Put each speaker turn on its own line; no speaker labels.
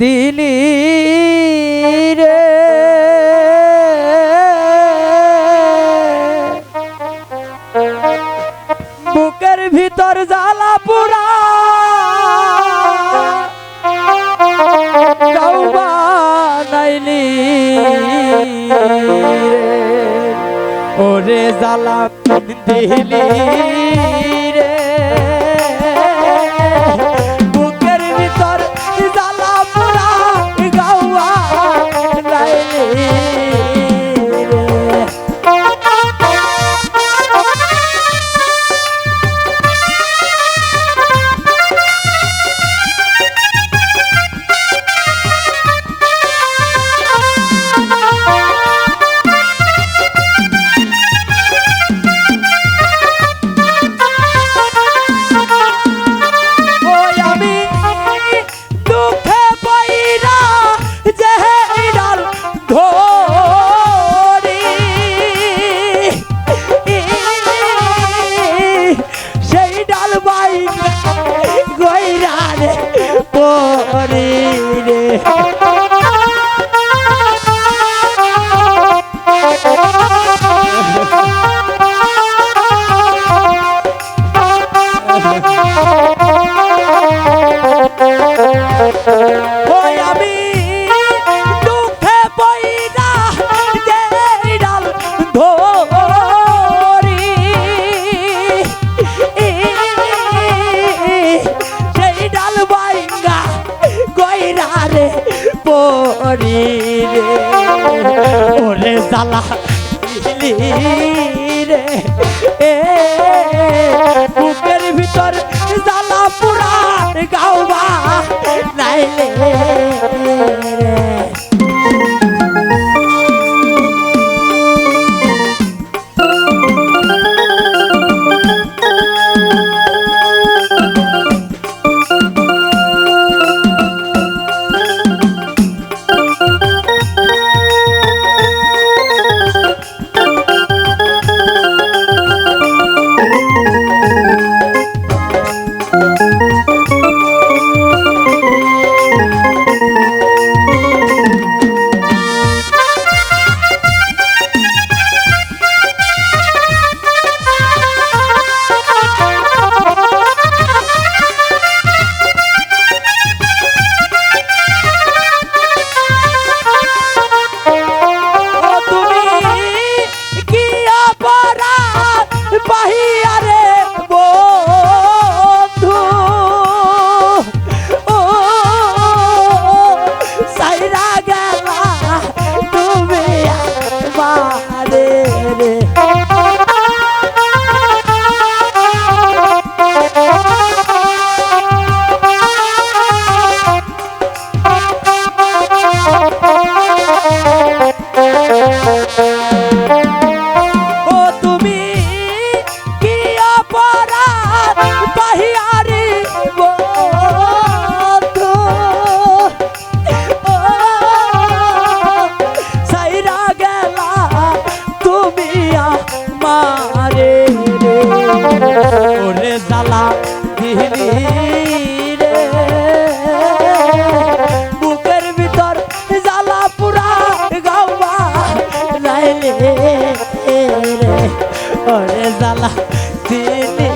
দিলি রে। বুকের ভিতর জ্বালা পুরা। নাইলি ওরে জ্বালা দিলি পরি জ্বালা দিলি রে। এ বুকের ভিতর জ্বালা পুরা গাওবা নাইলে। করে জ্বালা দিলি রে বুকের ভিতর জ্বালা পুরা গাওয়া নাইলে রে। ওরে জ্বালা দিলি